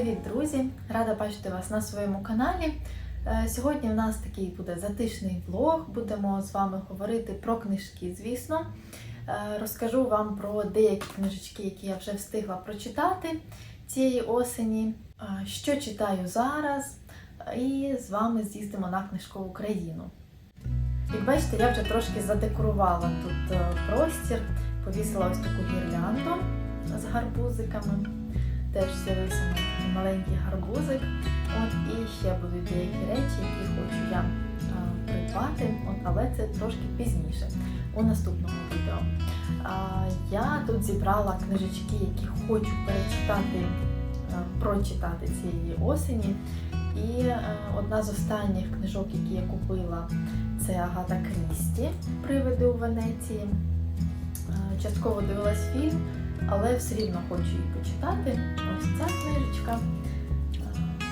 друзі! Рада бачити вас на своєму каналі. Е, Сьогодні в нас такий буде затишний влог. Будемо з вами говорити про книжки, звісно. Е, Розкажу вам про деякі книжечки, які я вже встигла прочитати цієї осені, е, що читаю зараз, і з вами з'їздимо на книжкову країну. Як бачите, я вже трошки задекорувала тут простір, повісила ось таку гірлянду з гарбузиками. Теж з'явився маленький гарбузик. От і ще будуть деякі речі, які хочу я а, придбати, от, але це трошки пізніше, у наступному відео. А, я тут зібрала книжечки, які хочу перечитати, а, прочитати цієї осені. І е, одна з останніх книжок, які я купила, це Агата Крісті Привиди у Венеції. Е, Частково дивилась фільм, але все рівно хочу її почитати. Ось ця книжечка.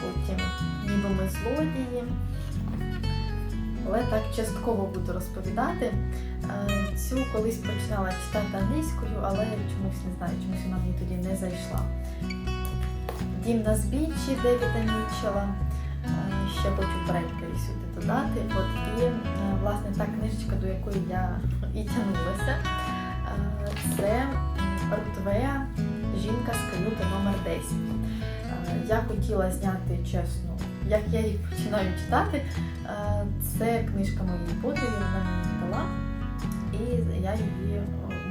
Потім ніби ми злодії. Але так частково буду розповідати. Е, Цю колись починала читати англійською, але чомусь не знаю, чомусь вона мені тоді не зайшла. Дім на збіччі Девіда Мітчела. Е, Ще хочу Бредбері сюди додати. От і е, власне та книжечка, до якої я і тягнулася. Це Рутвея Жінка з каюти номер 10. Е, Я хотіла зняти чесно, як я їх починаю читати. Е, Це книжка моєї подруги, вона мені дала, і я її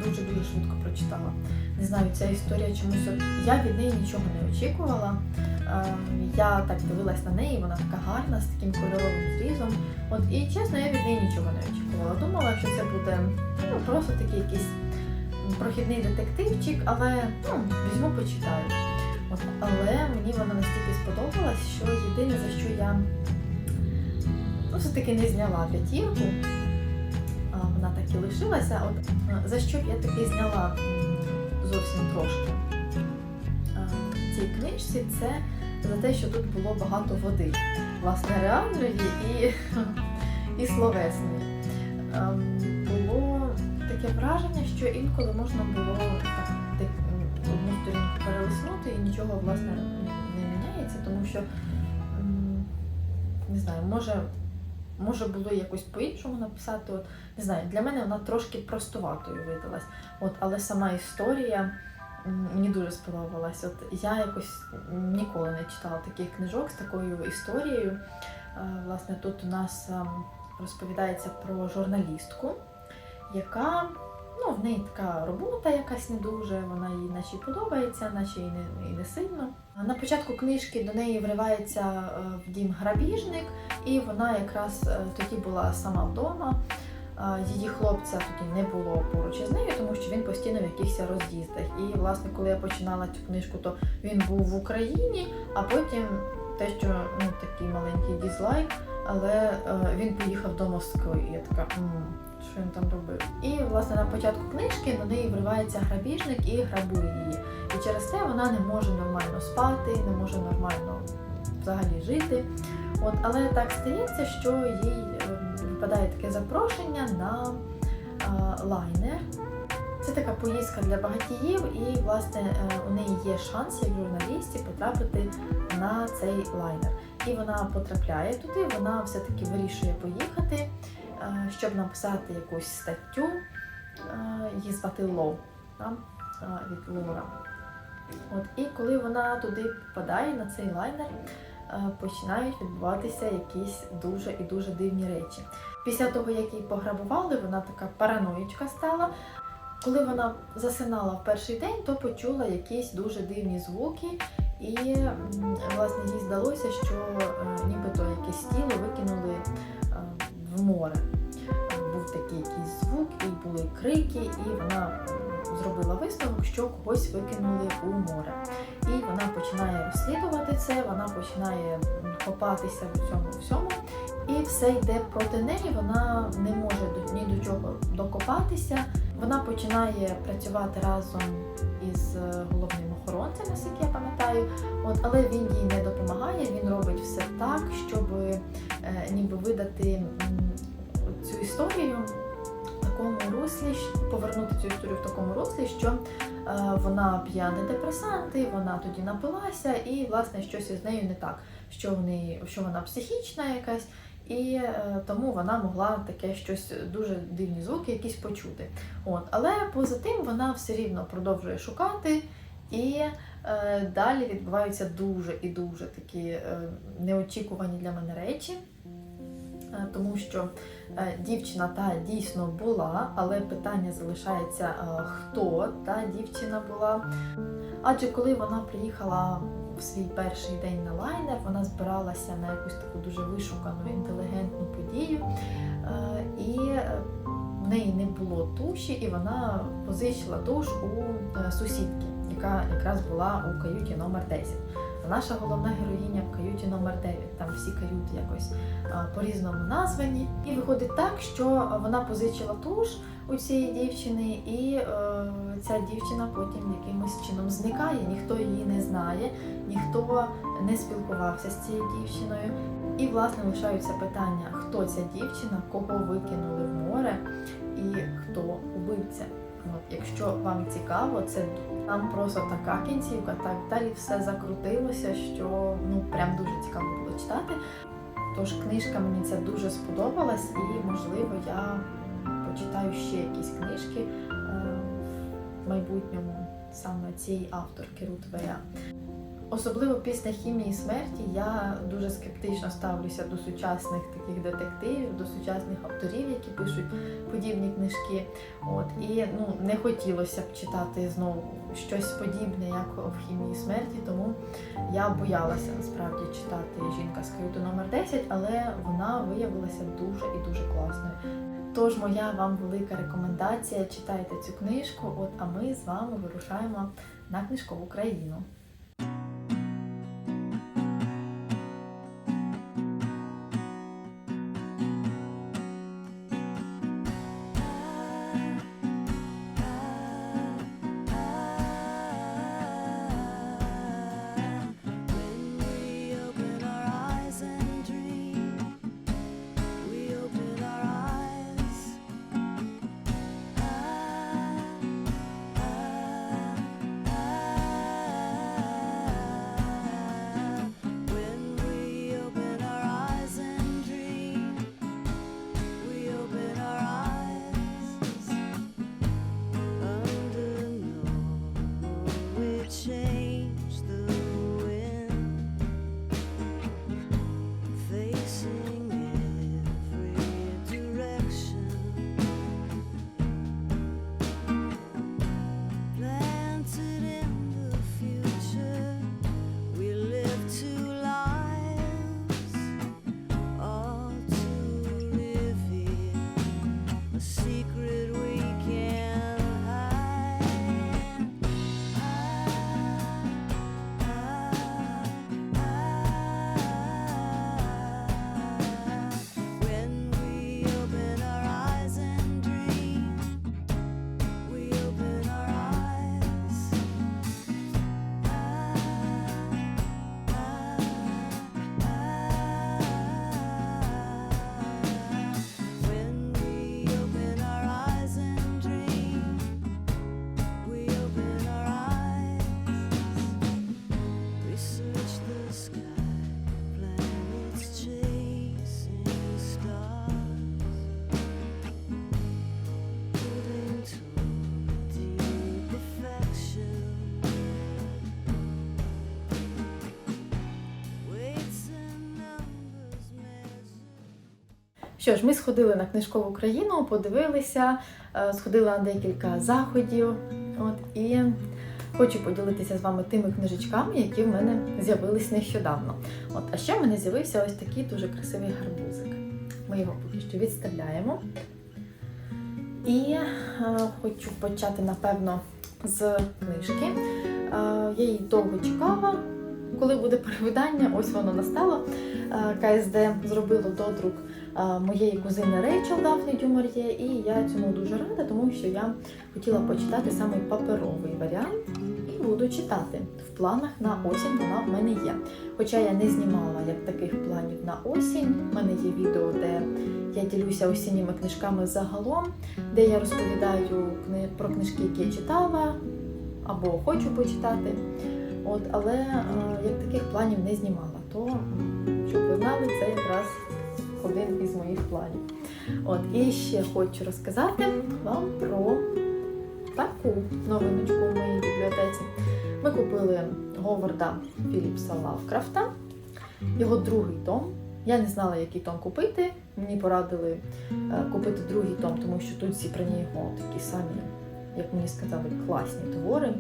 дуже-дуже швидко прочитала. Не знаю, ця історія чомусь. Я від неї нічого не очікувала. Е, Я так дивилась на неї, вона така гарна, з таким кольоровим зрізом. От і чесно, я від неї нічого не очікувала. Думала, що це буде ну, просто такий якийсь прохідний детективчик, але ну, візьму, почитаю. От, але мені вона настільки сподобалась, що єдине за що я ну, все-таки не зняла п'ятірку, вона так і лишилася. От, за що б я таки зняла зовсім трошки цій книжці, це за те, що тут було багато води, власне, реальної і, і словесної. Таке враження, що інколи можна було так одну сторінку перелиснути і нічого власне не міняється, тому що не знаю, може, може було якось по-іншому написати. От, не знаю, для мене вона трошки простуватою видалась. От, але сама історія мені дуже сподобалась. От я якось ніколи не читала таких книжок з такою історією. Е, Власне, тут у нас ем, розповідається про журналістку, яка ну, в неї така робота якась не дуже, вона їй наче подобається, наче і не, і не сильно. На початку книжки до неї вривається е, в дім грабіжник, і вона якраз е, тоді була сама вдома. Е, Її хлопця тоді не було поруч із нею, тому що він постійно в якихось роз'їздах. І, власне, коли я починала цю книжку, то він був в Україні, а потім те, що ну, такий маленький дізлайк, але е, він поїхав до Москви. І я така, «М, що він там робив? І власне на початку книжки на неї вривається грабіжник і грабує її. І через це вона не може нормально спати, не може нормально взагалі жити. От, але так стається, що їй е, випадає таке запрошення на е, лайнер. Це така поїздка для багатіїв, і власне е, у неї є шанс, як журналісті, потрапити на цей лайнер. І вона потрапляє туди, вона все-таки вирішує поїхати, щоб написати якусь статтю. Е, Її звати Лоу е, від Лора. От, і коли вона туди попадає на цей лайнер, е, починають відбуватися якісь дуже і дуже дивні речі. Після того, як її пограбували, вона така параноїчка стала. Коли вона засинала в перший день, то почула якісь дуже дивні звуки, і власне їй здалося, що е, нібито якесь тіло викинули е, в море. Був такий якийсь звук, і були крики, і вона зробила висновок, що когось викинули у море. І вона починає розслідувати це, вона починає копатися в цьому всьому. І все йде проти неї, вона не може ні до чого докопатися. Вона починає працювати разом із е, головним охоронцем, наскільки я пам'ятаю. От, але він їй не допомагає, він робить все так, щоб е, ніби видати цю історію в такому руслі, повернути цю історію в такому руслі, що е, Е, Вона п'є антидепресанти, вона тоді напилася, і власне щось із нею не так, що в неї, що вона психічна якась, і е, тому вона могла таке щось дуже дивні звуки, якісь почути. От, але поза тим вона все рівно продовжує шукати, і е, далі відбуваються дуже і дуже такі е, неочікувані для мене речі. Е, Тому що е, дівчина та дійсно була, але питання залишається, е, хто та дівчина була. Адже коли вона приїхала в свій перший день на лайнер, вона збиралася на якусь таку дуже вишукану інтелігентну подію, і в неї не було туші, і вона позичила туш у сусідки, яка якраз була у каюті номер 10. Наша головна героїня в каюті номер 9. Там всі каюти якось е, по-різному названі. І виходить так, що вона позичила туш у цієї дівчини, і е, ця дівчина потім якимось чином зникає, ніхто її не знає, ніхто не спілкувався з цією дівчиною. І власне лишаються питання, хто ця дівчина, кого викинули в море і хто убивця. От, якщо вам цікаво, це там просто така кінцівка, так далі все закрутилося, що ну прям дуже цікаво було читати. Тож книжка мені це дуже сподобалась, і можливо я почитаю ще якісь книжки е, в майбутньому саме цієї авторки Рут Вея. Особливо після хімії смерті я дуже скептично ставлюся до сучасних таких детективів, до сучасних авторів, які пишуть подібні книжки. От і ну не хотілося б читати знову щось подібне, як в хімії смерті. Тому я боялася насправді читати жінка з каюту номер 10, але вона виявилася дуже і дуже класною. Тож моя вам велика рекомендація: читайте цю книжку. От а ми з вами вирушаємо на книжкову країну. Що ж, ми сходили на книжкову країну, подивилися, е, сходили на декілька заходів. От і хочу поділитися з вами тими книжечками, які в мене з'явились нещодавно. От, а ще в мене з'явився ось такий дуже красивий гарбузик. Ми його поки що відставляємо. І е, хочу почати, напевно, з книжки. Е, я її довго чекала, коли буде перевидання, ось воно настало. Е, КСД зробило додрук е, моєї кузини Рейчел Дафні Дюмар'є, і я цьому дуже рада, тому що я хотіла почитати саме паперовий варіант і буду читати. В планах на осінь вона в мене є. Хоча я не знімала як таких планів на осінь. У мене є відео, де я ділюся осінніми книжками загалом, де я розповідаю про книжки, які я читала. або хочу почитати. От, але е, як таких планів не знімала, то щоб ви знали, це якраз один із моїх планів. От, і ще хочу розказати вам про таку новиночку в моїй бібліотеці. Ми купили Говарда Філіпса Лавкрафта, його другий том. Я не знала, який том купити. Мені порадили е, купити другий том, тому що тут зібрані його такі самі, як мені сказали, класні твори.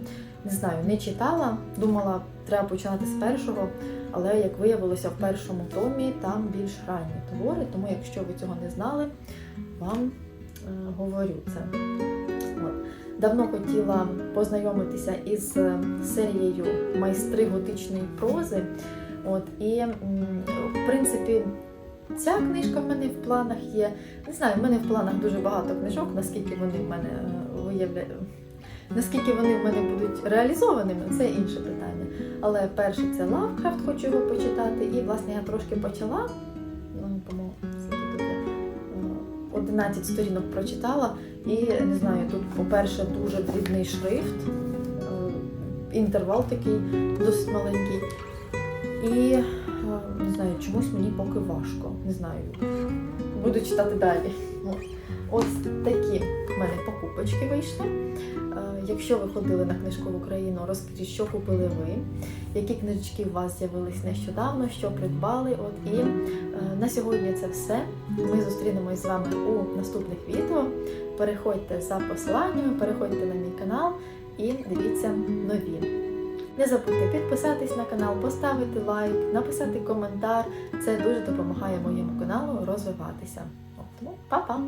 Не знаю, не читала, думала, треба починати з першого, але як виявилося, в першому томі там більш ранні твори, тому якщо ви цього не знали, вам е, говорю це. От. Давно хотіла познайомитися із е, серією майстри готичної прози. От, і, в принципі, ця книжка в мене в планах є. Не знаю, в мене в планах дуже багато книжок, наскільки вони в мене е, виявля... Наскільки вони в мене будуть реалізованими, це інше питання. Але перше це Лавкрафт, хочу його почитати. І, власне, я трошки почала. Ну, по-моєму, скільки тут є? Е, 11 сторінок прочитала. І не знаю, тут, по-перше, дуже дрібний шрифт, е, інтервал такий досить маленький. І не знаю, чомусь мені поки важко. Не знаю. Буду читати далі. От. Ось такі в мене покупочки вийшли. Е, Якщо ви ходили на книжку в Україну, розкажіть, що купили ви, які книжечки у вас з'явились нещодавно, що придбали. От і е, на сьогодні це все. Ми зустрінемось з вами у наступних відео. Переходьте за посиланнями, переходьте на мій канал і дивіться нові. Не забудьте підписатись на канал, поставити лайк, написати коментар. Це дуже допомагає моєму каналу розвиватися. Тому па-па!